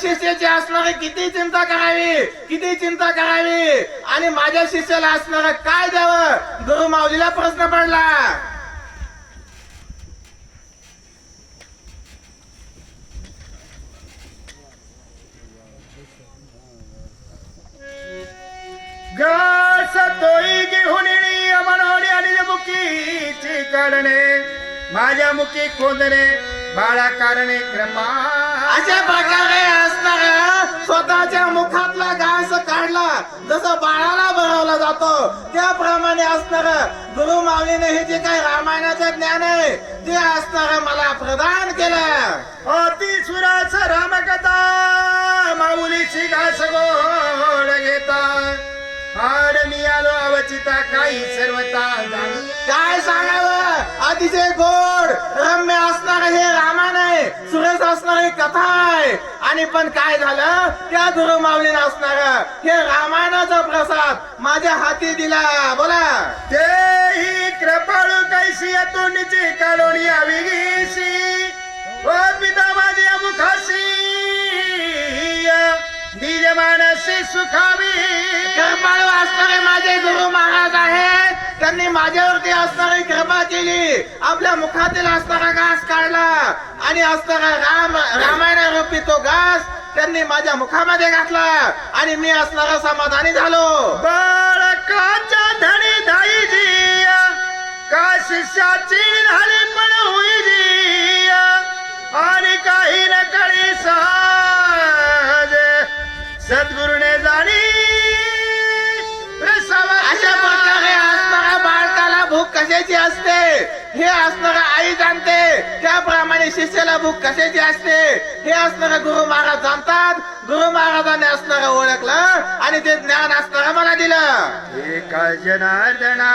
शिष्याची असणारे किती चिंता करावी? किती चिंता करावी? आणि माझ्या शिष्याला असणार काय द्यावं गुरु माऊलीला प्रश्न पडला. तोई घेऊन मनोरी आणि मुखीची करणे माझ्या मुखी खोदणे बाळा कारणे कृपा अशा प्रकारे असणार स्वतःच्या मुखातला घास काढला जसं बाळाला भरवला जातो त्याप्रमाणे असणार गुरु माऊलीने हे जे काही रामायणाचं ज्ञान आहे ते असणार मला प्रदान केलं. अतिसुराच रामकथा माऊलीची घास गोड घेता. आड मी आलो अवचिता काही सर्वता काय सांगावं? अतिशय गोड रम्य असणार हे रामायण आहे सुरेश असणारी कथा आहे. आणि पण काय झालं? त्या गुरु माऊलीने असणार हे रामायणाचा प्रसाद माझ्या हाती दिला. बोला. तेही कृपाळू कैसी तोंडीची काढोणी आविगीशी ओ पिता माझ्या मुखाशी निज मानसी सुखावी. कृपाळू असणारे माझे गुरु महाराज आहेत. त्यांनी माझ्यावरती असणारी कृपा आपल्या मुखातील असणारा घास काढला. आणि असणारा राम रामायण रूपी तो घास त्यांनी माझ्या मुखामध्ये घातला. आणि मी असणारा समाधानी झालो. बाळकाच्या धडी का शिष्याची झाली पण होईजी. आणि काही न कळी सहज सद्गुरुने जाणी. अशा प्रकारे असणाऱ्या बाळकाला भूक कशाची असते? हे असणारा आई जाणते. त्याप्रमाणे शिष्याला भूक कशाची असते? हे असणारा गुरु महाराज जाणतात. गुरु महाराजांनी असणारं ओळखलं आणि ते ज्ञान असणारं मला दिलं. एका जनार्दना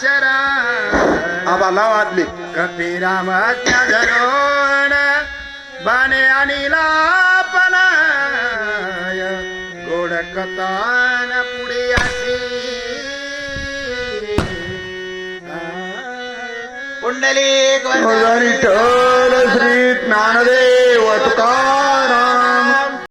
शरा आबा लाव आदमी कपिराम त्या धरोण बाणे आणि लापनाय. गोड कथान पुढे अशी